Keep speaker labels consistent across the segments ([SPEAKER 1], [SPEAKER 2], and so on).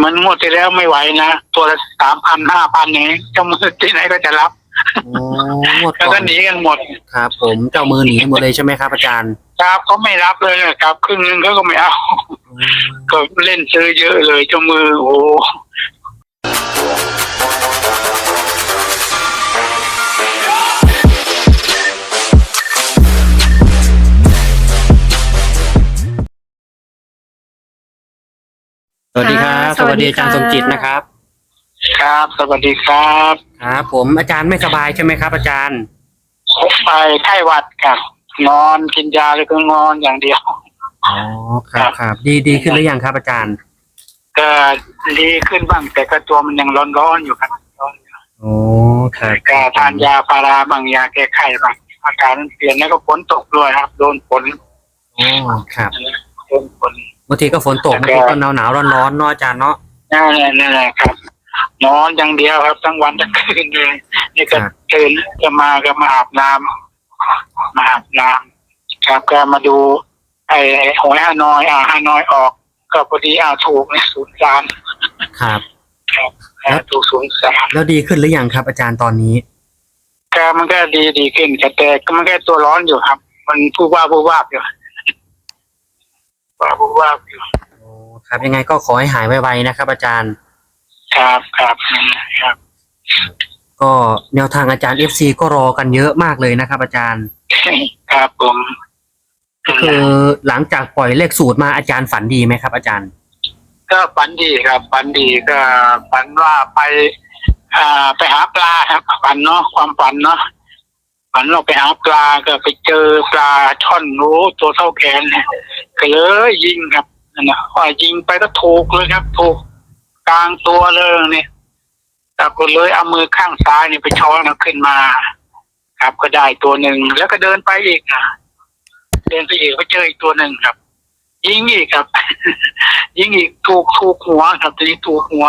[SPEAKER 1] เหมือนงวดที่แล้วไม่ไหวนะ ตัวละสามพันห้าพันนี้เจ้ามือที่ไหนก็จะรับ
[SPEAKER 2] โอ้งวด
[SPEAKER 1] แล้ว
[SPEAKER 2] ก่อ
[SPEAKER 1] ก็
[SPEAKER 2] น
[SPEAKER 1] หนีกันหมด
[SPEAKER 2] ครับ ผมเจ้ามือหนีหมดเลยใช่ไหมครับอาจารย์
[SPEAKER 1] ครับเขาไม่รับเลยนะครับครึ่งนึงเขาก็ไม่เอา
[SPEAKER 2] อืม
[SPEAKER 1] ก็เล่นซื้อเยอะเลยเจ้ามือโอ้
[SPEAKER 2] สวัสดีครับ
[SPEAKER 3] ค่ะ
[SPEAKER 2] สวัสดีอาจารย์
[SPEAKER 3] ส
[SPEAKER 2] ส
[SPEAKER 3] วั
[SPEAKER 2] ม
[SPEAKER 3] สดีค่ะ
[SPEAKER 2] จิตนะครับ
[SPEAKER 1] ครับ สวัสดีครับ
[SPEAKER 2] ครับผมอาจารย์ไม่สบายใช่ไหมครับ อาจารย์
[SPEAKER 1] พบไปไข้หวัดครับนอนกินยาแล้วก็นอนอย่างเดียว
[SPEAKER 2] อ๋อครับครับดีดีขึ้นหรือยังครับ อาจารย์
[SPEAKER 1] ก็ดีขึ้นบ้างแต่ก็ตัวมันยังร้อนๆอยู่ครับร้อนอยู่
[SPEAKER 2] โอ้ครับ
[SPEAKER 1] ก็ทานยาพาราบางยาแก้ไข้บางอาการมันเปลี่ยนแล้วก็ฝนตกด้วยครับ โดนฝน
[SPEAKER 2] โอ้ครับ
[SPEAKER 1] โดนฝน
[SPEAKER 2] บางทีก็ฝนตกบางทีก็หนาวหนาวร้อนร้อนๆเนาะอาจารย์เนาะ
[SPEAKER 1] นั่นแหละนั่นแหละครับ นอนอย่างเดียวครับทั้งวันทั้งคืนเลยนี่ก็
[SPEAKER 2] ครับ
[SPEAKER 1] ตื่นจะมาก็มาอาบน้ำมาอาบน้ำครับก็มาดูไอ้ไอ้หวยฮานอยอ่าฮานอยออก ก็พอดีอ่าถูกเนี่ยศูนย์สาม
[SPEAKER 2] ครับ
[SPEAKER 1] ครับอ่าถูกศูนย์สาม
[SPEAKER 2] แล้วดีขึ้นหรือยังครับ อาจารย์ตอนนี้
[SPEAKER 1] ก็มันก็ดีดีขึ้นแต่แต่ก็มันแค่ตัวร้อนอยู่ครับ มันผู้ว่าผู้ว่าบอยู่ ว่าผู้ว่าบอยู่
[SPEAKER 2] โอ้ครับยังไงก็ขอให้หายไวๆนะครับ อาจารย์
[SPEAKER 1] ครับครับนั่นแหละครับ
[SPEAKER 2] ก็แนวทางอาจารย์ FC ก็รอกันเยอะมากเลยนะครับ อาจารย์
[SPEAKER 1] ครับผม
[SPEAKER 2] ก็คือหลังจากปล่อยเลขสูตรมาอาจารย์ฝันดีไหมครับ อาจารย์
[SPEAKER 1] ก็ฝันดีครับฝันดีก็ฝันว่าไปอ่าไปหาปลาครับฝันเนาะความฝันเนาะฝันเราไปหาปลาก็ไปเจอปลาช่อนรู้ตัวเท่าแขนเนี่ย ก็เลยยิงครับนั่นนะว่ายิงไปก็ถูกเลยครับ ถูกกลางตัวเลยเนี่ยแต่ก็เลยเอามือข้างซ้ายเนี่ยไปช้อนเอาขึ้นมา ครับก็ได้ตัวหนึ่งแล้วก็เดินไปอีกนะเดินไปอีกก็เจออีกตัวหนึ่งครับ ยิงอีกครับ ยิงอีกถูกถูกหัวครับทีนี้ถูกหัว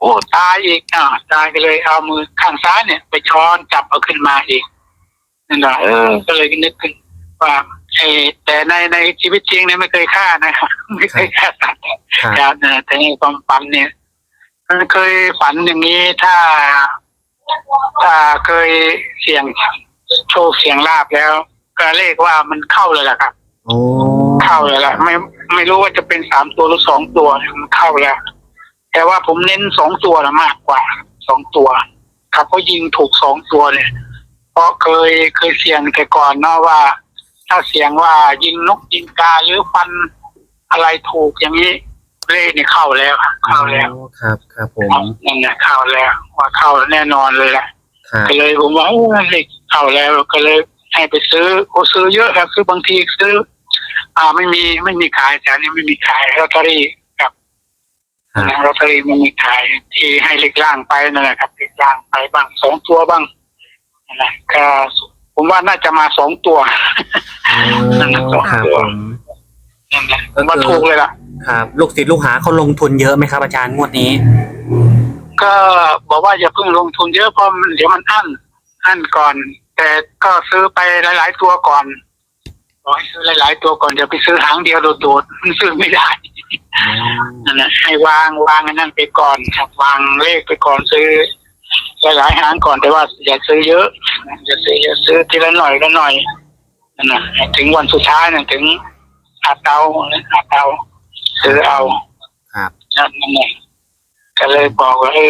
[SPEAKER 1] โอ้ตายอีกอ่าตายก็เลยเอามือข้างซ้ายเนี่ย ไปช้อนจับเอาขึ้นมาอีกนั่นแหละเออก็เลยนึกขึ้นว่า ไอ้แต่ในในชีวิตจริงเนี่ยไม่เคยฆ่านะครับไม่เคยฆ่าสัตว์
[SPEAKER 2] ครับ
[SPEAKER 1] ครับแต่ในความฝันเนี่ยมันเคยฝันอย่างนี้ถ้า ถ้าเคยเสี่ยงโชคเสี่ยงลาบแล้ว ก็เลขว่ามันเข้าเลยแหละครับ
[SPEAKER 2] โอ้
[SPEAKER 1] เข้าเลยแหละไม่ไม่รู้ว่าจะเป็นสามตัวหรือสองตัวมันเข้าแล้ว แต่ว่าผมเน้นสองตัวละมากกว่าสองตัว ครับเพราะยิงถูกสองตัวเลยเพราะเคยเคยเสี่ยงแต่ก่อนเนาะว่า ถ้าเสี่ยงว่ายิงนกยิงกาหรือฟันอะไรถูกอย่างนี้เลขนี่เข้าแล้วเข้าแล้ว
[SPEAKER 2] โอ้ครับครับผม
[SPEAKER 1] นั่นแหละเข้าแล้ว ว่าเข้าแน่นอนเลยแหละ
[SPEAKER 2] ครับ
[SPEAKER 1] ก็เลยผมว่าโอ้เลขเข้าแล้วก็เลยให้ไปซื้อโอ้ซื้อเยอะครับซื้อบางทีซื้อ อ่าไม่มีไม่มีขายแถวนี้ไม่มีขายลอตเตอรี่ครับ
[SPEAKER 2] ครับ
[SPEAKER 1] ลอตเตอรี่ไม่มีขายที่ให้เล็กล่างไปนั่นแหละครับเล็กล่างไปบ้างสองตัวบ้างนั่นแหละก็ ผมว่าน่าจะมาสองตัว
[SPEAKER 2] โอ้ครับผม
[SPEAKER 1] นั่นแหละผมว่าถูกเลยล่ะ
[SPEAKER 2] ครับ ลูกศิษย์ลูกหาเขาลงทุนเยอะไหมครับอาจารย์งวดนี้
[SPEAKER 1] ก็บอกว่าอย่าเพิ่งลงทุนเยอะเพราะมันเดี๋ยวมันอั้นอั้นก่อน แต่ก็ซื้อไปหลาย ๆ ตัวก่อนบอกให้ซื้อหลาย ๆ ตัวก่อนอย่าไปซื้อหางเดียวโดดๆมันซื้อไม่ได้นั่นแหละให้วางวางอันนั้นไปก่อนครับวางเลขไปก่อนซื้อ หลายๆหางก่อนแต่ว่าอย่าซื้อเยอะอย่าซื้อเยอะซื้อทีละหน่อยละหน่อยนั่นนะให้ถึงวันสุดท้ายนะถึงอาเตาอาเตาซื้อเอา
[SPEAKER 2] ครับ
[SPEAKER 1] นั่นแหละก็เลยบอกว่าเออ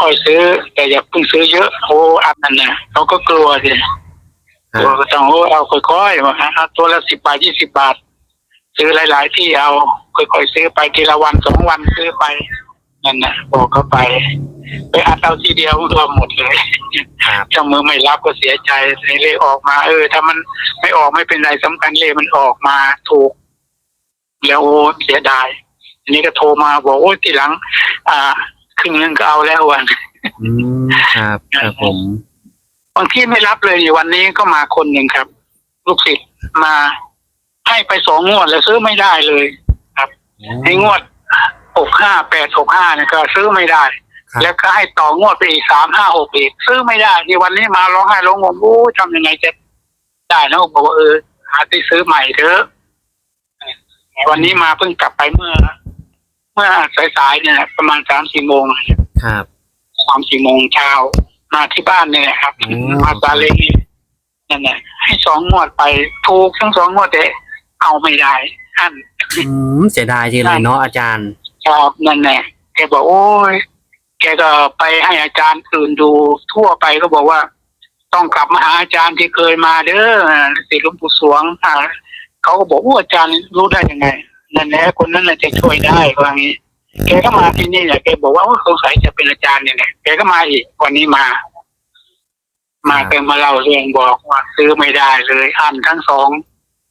[SPEAKER 1] ค่อยๆซื้อ แต่อย่าเพิ่งซื้อเยอะโอ้อันนั้นนะเขาก็กลัวสิ
[SPEAKER 2] ค
[SPEAKER 1] กลัว
[SPEAKER 2] รับ
[SPEAKER 1] ก็ต้องโอ้เอาค่อยๆว่าเอาตัวละสิบบาทยี่สิบบาท ซื้อหลาย ๆ ที่เอาค่อยๆซื้อไปทีละวันสองวันซื้อไป นั่นนะบอกเขาไป ไปอัดเอาทีเดียวรวมหมดเลย
[SPEAKER 2] ครับ
[SPEAKER 1] เจ้ามือไม่รับก็เสียใจในเลขออกมา เออ ถ้ามันไม่ออกไม่เป็นไรสำคัญเลขมันออกมาถูก แล้วโอ้เสียดายอันนี้ก็โทรมาบอกโอ้ยทีหลัง อ่าครึ่งนึงก็เอาแล้ววัน
[SPEAKER 2] อืมครับครับผม
[SPEAKER 1] บางที่ไม่รับเลยวันนี้ก็มาคนหนึ่งครับ ลูกศิษย์มาให้ไปสองงวดแล้วซื้อไม่ได้เลยให้งวด หกห้าแปดหกห้าเนี่ยก็ซื้อไม่ได้
[SPEAKER 2] ครับ
[SPEAKER 1] แล้วก็ให้ต่องวดไปอีกสามห้าหกอีก ซื้อไม่ได้ที่วันนี้มาร้องไห้ร้องงงโอ้ทำยังไงจะได้นะบอกว่าเออหาที่ซื้อใหม่เถอะวันนี้มาเพิ่งกลับไปเมื่อ เมื่อสายๆเนี่ยนะประมาณสามสี่โมง
[SPEAKER 2] ครับ
[SPEAKER 1] สามสี่โมงเช้ามาที่บ้านเนี่ยนะครับ
[SPEAKER 2] โอ้
[SPEAKER 1] มาซาเล้งนี่นั่นแหละให้สองงวดไปถูกทั้งสองงวดแต่เอาไม่ได้อัน
[SPEAKER 2] อืมเสียดายจริงเลยเนาะอาจารย์
[SPEAKER 1] ชอบนั่นแหละแกบอกโอ้ยแกก็ไปให้อาจารย์อื่นดูทั่วไปก็บอกว่า ต้องกลับมาหาอาจารย์ที่เคยมาเด้อสิหลวงปู่สวงอ่าเขาก็บอกว่าอาจารย์รู้ได้ยังไงนั่นแหละคนนั้นแหละจะช่วยได้ว่างี้ แกก็มาที่นี่แหละแกบอกว่าว่าสงสัยจะเป็นอาจารย์เนี่ยแหละแกก็มาอีกวันนี้มา มาแกมาเล่าเรื่องบอกว่าซื้อไม่ได้เลยอันทั้งสอง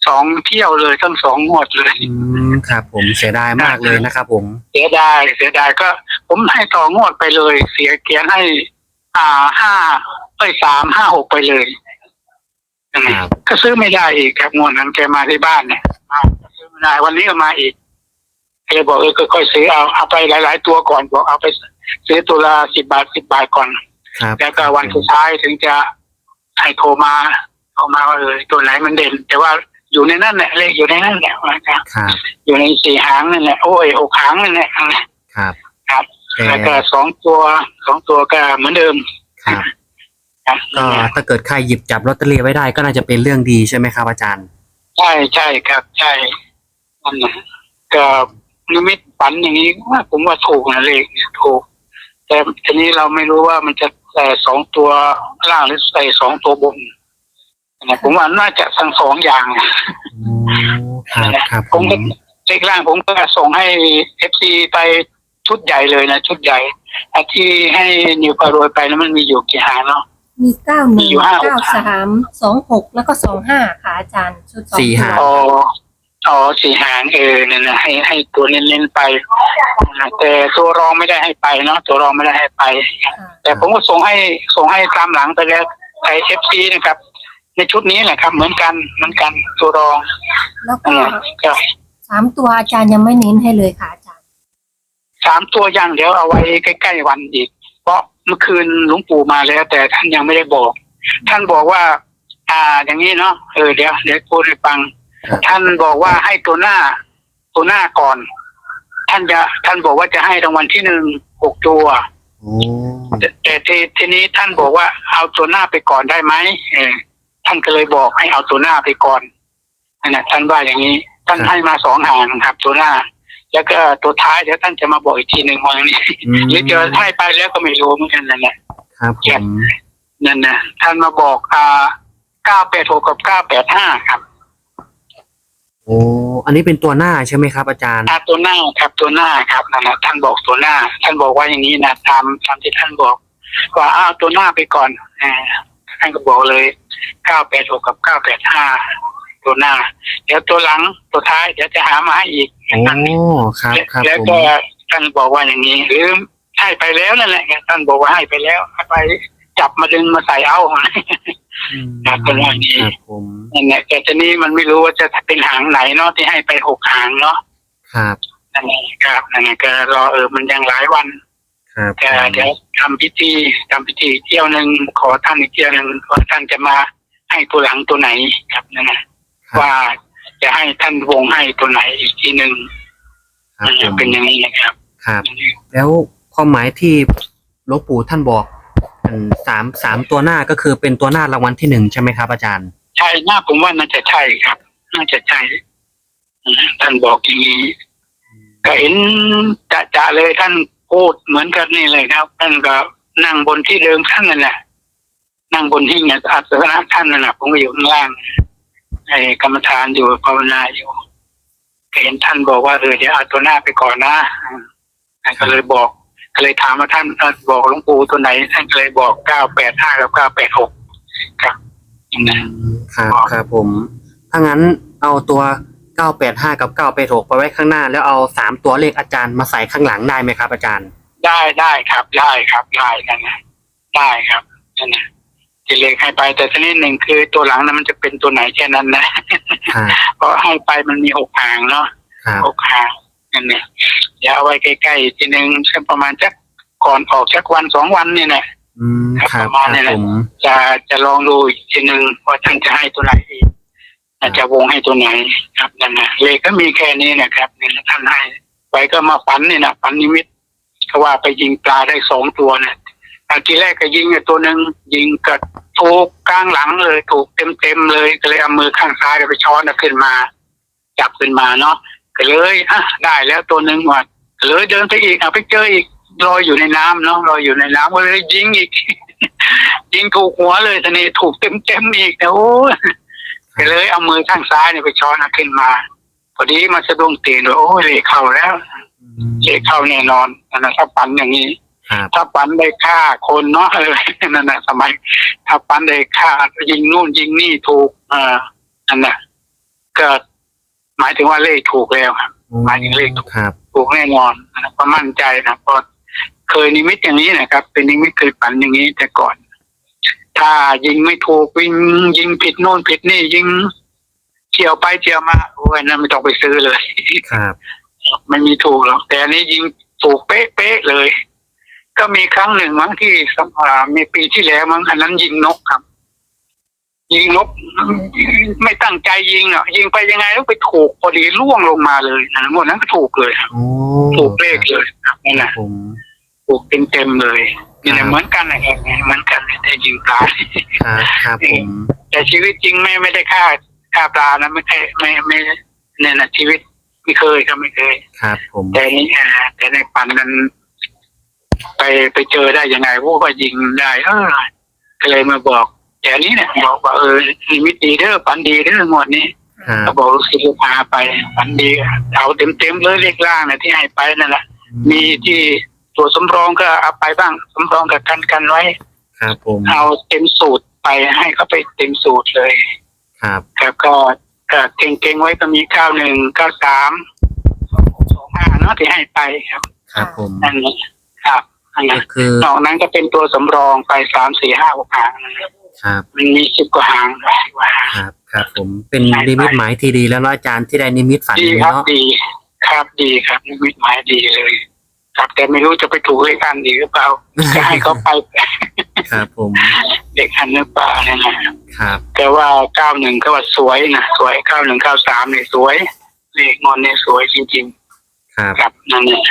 [SPEAKER 1] สองเที่ยวเลยทั้งสองงวดเลย
[SPEAKER 2] อืมครับ ผมเสียดายมากเลยนะครับผม
[SPEAKER 1] เสียดายเสียดายก็ ผมให้ต่องวดไปเลย เสียเกียนให้ อ่าห้าเอ้ยสามห้าหกไปเลยนั่นแหละ
[SPEAKER 2] ครับ
[SPEAKER 1] ก็ซื้อไม่ได้อีกครับงวดนั้นแกมาที่บ้านเนี่ยมาซื้อไม่ได้วันนี้ก็มาอีกแกบอกเออค่อยๆซื้อเอาเอาไปหลาย ๆ ตัวก่อนบอกเอาไป ซื้อตัวละสิบบาทสิบบาทก่อน
[SPEAKER 2] ครับ
[SPEAKER 1] แล้วก็วันสุดท้ายถึงจะให้โทรมาโทรมาว่าเออตัวไหนมันเด่น แต่ว่า อยู่ในนั้นแหละเลขอยู่ในนั้นแหละนะครับ
[SPEAKER 2] ครับ
[SPEAKER 1] อยู่ในสี่หางนั่นแหละโอ้ยหกหางนั่นแหละ
[SPEAKER 2] ครับ
[SPEAKER 1] ครับ
[SPEAKER 2] แต่
[SPEAKER 1] แล้วก็สองตัวสองตัวก็เหมือนเดิม
[SPEAKER 2] ครับ
[SPEAKER 1] ครับ
[SPEAKER 2] ก็ถ้าเกิดใครหยิบจับลอตเตอรี่ไว้ได้ก็น่าจะเป็นเรื่องดีใช่ไหมครับอาจารย์
[SPEAKER 1] ใช่ใช่ครับใช่นั่นนะก็นิมิตฝันอย่างนี้ว่าผมว่าถูกนะเลขเนี่ยถูก แต่ทีนี้เราไม่รู้ว่ามันจะใส่สองตัวล่างหรือใส่สองตัวบน นะผมว่าน่าจะทั้งสองอย่าง
[SPEAKER 2] โอ้ครับครับ
[SPEAKER 1] ผ
[SPEAKER 2] ผมม
[SPEAKER 1] ก็เลขล่างผมก็ส่งให้เอฟซีไปชุดใหญ่เลยนะชุดใหญ่ไอ้ที่ให้นิวพารวยไปแล้วมันมีอยู่กี่หางเนาะ
[SPEAKER 3] มีเก้าหนึ่ง
[SPEAKER 1] อยู่ห้าหก
[SPEAKER 3] เก้าสามสองหกแล้วก็สองห้าค่ะอาจารย์ชุดสอง
[SPEAKER 2] สี่
[SPEAKER 3] ตัว
[SPEAKER 2] หาง
[SPEAKER 1] อ๋ออ๋อสี่หางเออนั่นนะให้ให้ตัวเน้นๆไปนะแต่ตัวรองไม่ได้ให้ไปเนาะตัวรองไม่ได้ให้ไป
[SPEAKER 3] ค่ะ
[SPEAKER 1] แต่ผมก็ส่งให้ส่งให้ตามหลังไปแล้วไอเอฟซีนะครับ ในชุดนี้แหละครับ เหมือนกันเหมือนกันตัวรอง
[SPEAKER 3] แล้ว
[SPEAKER 1] เอ
[SPEAKER 3] ก็
[SPEAKER 1] อก็
[SPEAKER 3] สามตัวอาจารย์ยังไม่เน้นให้เลยค่ะอาจารย์
[SPEAKER 1] สามตัวอย่างเดี๋ยวเอาไว้ใกล้ๆวันอีก เพราะเมื่อคืนหลวงปู่มาแล้ว แต่ท่านยังไม่ได้บอก ท่านบอกว่า อ่า อย่างนี้เนาะเออเดี๋ยวเดี๋ยวพูดให้ฟัง ท่านบอกว่าให้ตัวหน้า ตัวหน้าก่อน ท่านจะ ท่านบอกว่าจะให้รางวัลที่หนึ่งหกตัว
[SPEAKER 2] โอ้
[SPEAKER 1] แต่แต่ทีทีนี้ท่านบอกว่าเอาตัวหน้าไปก่อนได้ไหมเออ ท่านก็เลยบอกให้เอาตัวหน้าไปก่อนนั่นนะท่านว่าอย่างนี้ท่านให้มาสองหางครับ ตัวหน้า แล้วก็ตัวท้ายเดี๋ยวท่านจะมาบอกอีกทีหนึ่งวันนี้หรือจะให้ไปแล้วก็ไม่รู้เหมือนกันนั่นแหละ
[SPEAKER 2] ครับผม
[SPEAKER 1] นั่นนะท่านมาบอกอ่าเก้าแปดหกกับเก้าแปดห้าครับ
[SPEAKER 2] โอ้อันนี้เป็นตัวหน้าใช่ไหมครับ อาจารย์
[SPEAKER 1] อ่าตัวหน้าครับตัวหน้าครับนั่นนะท่านบอกตัวหน้า ท่านบอกว่าอย่างนี้นะตามตามที่ท่านบอกว่าอ้าวตัวหน้าไปก่อนอ่า ท่านก็บอกเลยเก้าแปดหกกับเก้าแปดห้าตัวหน้า เดี๋ยวตัวหลังตัวท้ายเดี๋ยวจะหามาให้อีก
[SPEAKER 2] โอ้ครับครับ
[SPEAKER 1] แล้ว
[SPEAKER 2] ผม
[SPEAKER 1] ก็ท่านบอกว่าอย่างนี้หรือให้ไปแล้วนั่นแหละท่านบอกว่าให้ไปแล้วให้ไปจับมาดึงมาใส่เอา
[SPEAKER 2] อืม
[SPEAKER 1] ครับเป็นว่าอย่างนี้
[SPEAKER 2] ครับผม
[SPEAKER 1] นั่นแหละแต่ทีนี้มันไม่รู้ว่าจะเป็นหางไหนเนาะที่ให้ไปหกหางเนาะ
[SPEAKER 2] ครับ
[SPEAKER 1] นั่นแหละครับนั่นแหละก็รอเออมันยังหลายวัน
[SPEAKER 2] ครับ
[SPEAKER 1] ก็เดี๋ยวทำพิธีทำพิธีเที่ยวหนึ่งขอท่านอีกเที่ยวหนึ่งว่าท่านจะมาให้ตัวหลังตัวไหนครับนั่นนะครับว่าจะให้ท่านวงให้ตัวไหนอีกทีหนึ่ง
[SPEAKER 2] ครับผม
[SPEAKER 1] เป็นอย่างนี้นะครับ
[SPEAKER 2] ครับ แล้วความหมายที่หลวงปู่ท่านบอกอันสามสามตัวหน้าก็คือเป็นตัวหน้ารางวัลที่หนึ่งใช่ไหมครับ อาจารย์
[SPEAKER 1] ใช่หน้าผมว่าน่าจะใช่ครับ น่าจะใช่อืมท่านบอกอย่างนี้ก็เห็นจะจะเลยท่าน พูดเหมือนกันนี่เลยครับท่านก็นั่งบนที่เดิมท่านนั่นแหละนั่งบนที่เนี่ยอาสนะท่านนั่นแหละผมก็อยู่ข้างล่างไอ้กรรมฐานอยู่ภาวนาอยู่เห็นท่านบอกว่าเออเดี๋ยวอาตัวหน้าไปก่อนนะท่านก็เลยบอกก็เลยถามว่าท่านบอกหลวงปู่ตัวไหน ท่านก็เลยบอกเก้าแปดห้ากับเก้าแปดหกครับนะ
[SPEAKER 2] ครับครับผมถ้างั้นเอาตัว 985 กับ 986 ไปไว้ข้างหน้า แล้วเอาสามตัวเลขอาจารย์มาใส่ข้างหลังได้ไหมครับ อาจารย์
[SPEAKER 1] ได้ได้ครับได้ครับได้นั่นนะได้ครับนั่นนะจะเลขให้ไปแต่ทีนี้หนึ่งคือตัวหลังนั้นมันจะเป็นตัวไหนแค่นั้นนะ
[SPEAKER 2] ครับ
[SPEAKER 1] เพราะให้ไปมันมีหกหางเนาะ
[SPEAKER 2] ครับ
[SPEAKER 1] หกหางนั่นเนี่ยเดี๋ยวเอาไว้ใกล้ๆทีหนึ่งสักประมาณสักก่อนออกสักวันสองวันเนี่ยนะ
[SPEAKER 2] อืมครับ
[SPEAKER 1] ประ
[SPEAKER 2] ค
[SPEAKER 1] มา
[SPEAKER 2] รั
[SPEAKER 1] ณนี้
[SPEAKER 2] บ
[SPEAKER 1] แหละ
[SPEAKER 2] ผม
[SPEAKER 1] จะจะลองดูอีกทีหนึ่งว่าท่านจะให้ตัวไหนอีก อาจจะวงให้ตัวไหนครับนั่นนะเลขก็มีแค่นี้นะครับนี่ท่านให้ไปก็มาฝันนี่นะฝันนิมิตเขาว่าไปยิงปลาได้สองตัวเนี่ยอันทีแรกก็ยิงตัวหนึ่งยิงกับถูกกลางหลังเลย ถูกเต็มเต็มๆเลยก็เลยเอามือข้างซ้ายไปช้อนขึ้นมา จับขึ้นมาเนาะก็เลยอะได้แล้วตัวหนึ่งว่ะเลยเดินไปอีกเอาไปเจออีกลอยอยู่ในน้ำเนาะลอยอยู่ในน้ำก็เลยยิงอีก ยิงถูกหัวเลยทีนี้ถูกเต็มเต็มๆอีกนะโอ้ เลยเอามือข้างซ้ายเนี่ยไปช้อนเอาขึ้นมา พอดีมาสะดุ้งตื่นว่าโอ้ยเลขเข้าแล้ว
[SPEAKER 2] อืม
[SPEAKER 1] เลขเข้าแน่นอนนั่นนะถ้าฝันอย่างนี้
[SPEAKER 2] ครับ
[SPEAKER 1] ถ้าฝันได้ฆ่าคนเนาะเออนั่นนะสมัย ถ้าฝันได้ฆ่ายิงนู่นยิงนี่ถูกเออนั่นนะก็หมายถึงว่าเลขถูกแล้วครับหมายถึงเลข
[SPEAKER 2] ครับ
[SPEAKER 1] ถูกแน่นอนนะก็มั่นใจนะเพราะเคยนิมิตอย่างนี้นะครับ เป็นนิมิตเคยฝันอย่างนี้แต่ก่อน ถ้ายิงไม่ถูกยิงยิงผิดโน่นผิดนี่ยิงเฉียวไปเฉียวมาโอ้ยนั่นไม่ต้องไปซื้อเลย
[SPEAKER 2] ครับ
[SPEAKER 1] ไม่มีถูกหรอกแต่อันนี้ยิงถูกเป๊ะเป๊ะๆเลย ก็มีครั้งหนึ่งมั้งที่สมอ่ามีปีที่แล้วมั้งอันนั้นยิงนกครับ ยิงนกไม่ตั้งใจยิงอะยิงไปยังไงแล้วไปถูกพอดีล่วงลงมาเลยนะหมดนั้นก็ถูกเลยครับ
[SPEAKER 2] โอ้
[SPEAKER 1] ถูกเลขเลยครับนั่น
[SPEAKER 2] ค
[SPEAKER 1] แห
[SPEAKER 2] รับ
[SPEAKER 1] ละ
[SPEAKER 2] ผม
[SPEAKER 1] ถูกเต็มเต็มๆเลยนี่แห
[SPEAKER 2] ครั
[SPEAKER 1] ละ
[SPEAKER 2] บ
[SPEAKER 1] เหมือนกันนะครับเหมือนกันเลยแต่ยิงปลา
[SPEAKER 2] ครับครับผม
[SPEAKER 1] แต่ชีวิตจริงไม่ไม่ได้ฆ่าฆ่าปลานะไม่ใช่ไม่ไม่เนี่ยนะชีวิตไม่เคยครับไม่เคย
[SPEAKER 2] ครับ ผม
[SPEAKER 1] แต่นี่อ่าแต่ในฝันนั้น ไปไปเจอได้ยังไงพวกว่ายิงได้ เออก็เลยมาบอกแต่อันนี้เนี่ยบอกว่าเออนิมิตดีเด้อฝันดีเด้องวดนี้
[SPEAKER 2] ครับ
[SPEAKER 1] เขาบอกลูกศิษย์ลูกหาไปฝันดีเอาเต็มเต็มๆเลยเลขล่างนะที่ให้ไปนั่นแหละมีที่ ตัวสำรองก็เอาไปบ้างสำรองกับกันกันไว้
[SPEAKER 2] ครับผม
[SPEAKER 1] เอาเต็มสูตรไปให้เขาไปเต็มสูตรเลย
[SPEAKER 2] ครับ
[SPEAKER 1] ครับก็ก็เก่งๆไว้ก็มีเก้าหนึ่งเก้าสามสองห้าเนาะที่ให้ไปครับ
[SPEAKER 2] ครับผม
[SPEAKER 1] นั่นแหละครับนั่นแห
[SPEAKER 2] ก็
[SPEAKER 1] ละ
[SPEAKER 2] คือน
[SPEAKER 1] อกนั้นก็เป็นตัวสำรองไปสามสี่ห้าหกหางนะครับ
[SPEAKER 2] ครับ
[SPEAKER 1] มันมีสิบกว่าหางกว่าหาง
[SPEAKER 2] ครับครับผมเป็นนิมิตหมายที่ดีแล้วเนาะอาจารย์ที่ได้นิมิตฝัน
[SPEAKER 1] ดี
[SPEAKER 2] นี้
[SPEAKER 1] ครับ
[SPEAKER 2] เนาะ
[SPEAKER 1] ดี ครับดีครับนิมิตหมายดีเลย ครับแต่ไม่รู้จะไปถูกเลขอันดีหรือเปล่าจะให้เขาไป
[SPEAKER 2] ครับผม
[SPEAKER 1] เลขอันหรือเปล่าเนี่ยนะครับ
[SPEAKER 2] ครับ
[SPEAKER 1] แต่ว่าเก้าหนึ่งก็ว่าสวยนะสวยเก้าหนึ่งเก้าสามเนี่ยสวยเลขงอนเนี่ยสวยจริง
[SPEAKER 2] ครับ
[SPEAKER 1] ๆ ครับนั่นแหละ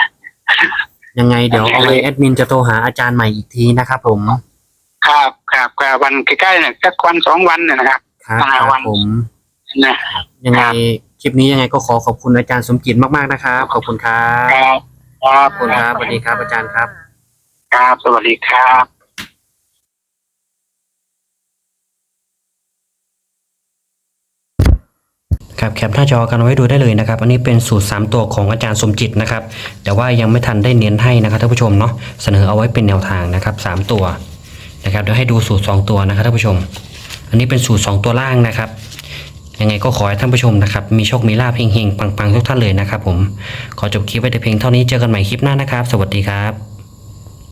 [SPEAKER 2] ยังไงเดี๋ยวเอาไว้แอดมินจะโทรหาอาจารย์ใหม่อีกทีนะครับผม
[SPEAKER 1] ครับครับก็วันใกล้ๆเนี่ยสักวันสองวันเนี่ยนะครับ
[SPEAKER 2] ครับ
[SPEAKER 1] อ่า
[SPEAKER 2] ค
[SPEAKER 1] วั
[SPEAKER 2] รับ
[SPEAKER 1] น
[SPEAKER 2] ผม
[SPEAKER 1] นะ
[SPEAKER 2] ยังไง
[SPEAKER 1] ครับ
[SPEAKER 2] คลิปนี้ยังไงก็ขอขอบคุณอาจารย์สมจิตมากๆนะครับ ขอบคุณครับ
[SPEAKER 1] ครับ ครับ
[SPEAKER 2] ขอบคุณครับสวัสดีครับอาจารย์ครับ
[SPEAKER 1] ครับ สวัสดีครับ
[SPEAKER 4] ครับแคปหน้าจอกันไว้ดูได้เลยนะครับ อันนี้เป็นสูตร 3 ตัวของอาจารย์สมจิตนะครับ แต่ว่ายังไม่ทันได้เน้นให้นะครับท่านผู้ชมเนาะเสนอเอาไว้เป็นแนวทางนะครับ 3 ตัวนะครับเดี๋ยวให้ดูสูตร 2 ตัวนะครับท่านผู้ชม อันนี้เป็นสูตร 2 ตัวล่างนะครับ ยังไงก็ขอให้ท่านผู้ชมนะครับ มีโชค มีลาภเฮงๆ ปังๆ ทุกท่านเลยนะครับผม ขอจบคลิปไว้แต่เพียงเท่านี้ เจอกันใหม่คลิปหน้านะครับ สวัสดีครับ